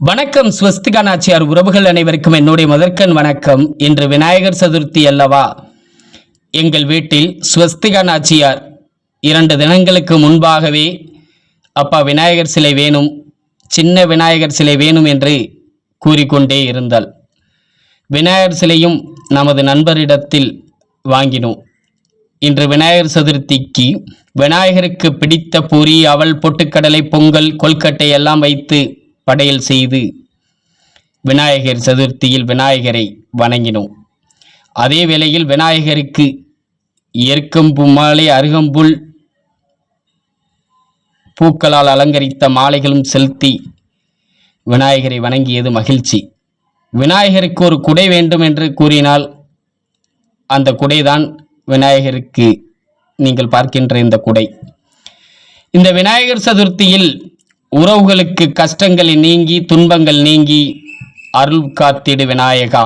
வணக்கம் ஸ்வஸ்திகா நாச்சியார் உறவுகள் அனைவருக்கும் என்னுடைய முதற்கண் வணக்கம். இன்று விநாயகர் சதுர்த்தி அல்லவா? எங்கள் வீட்டில் ஸ்வஸ்திகா நாச்சியார் இரண்டு தினங்களுக்கு முன்பாகவே அப்பா விநாயகர் சிலை வேணும் சின்ன விநாயகர் சிலை வேணும் என்று கூறிக்கொண்டே இருந்தாள். விநாயகர் சிலையும் நமது நண்பரிடத்தில் வாங்கினோம். இன்று விநாயகர் சதுர்த்திக்கு விநாயகருக்கு பிடித்த பூரி அவல் பொட்டுக்கடலை பொங்கல் கொல்கட்டை எல்லாம் வைத்து படையல் செய்து விநாயகர் சதுர்த்தியில் விநாயகரை வணங்கினோம். அதே வேளையில் விநாயகருக்கு எருக்கம்பு மாலை அருகம்புல் பூக்களால் அலங்கரித்த மாலைகளும் செலுத்தி விநாயகரை வணங்கியது மகிழ்ச்சி. விநாயகருக்கு ஒரு குடை வேண்டும் என்று கூறினால் அந்த குடைதான் விநாயகருக்கு நீங்கள் பார்க்கின்ற இந்த குடை. இந்த விநாயகர் சதுர்த்தியில் உறவுகளுக்கு கஷ்டங்கள் நீங்கி துன்பங்கள் நீங்கி அருள் காத்திடு விநாயகா.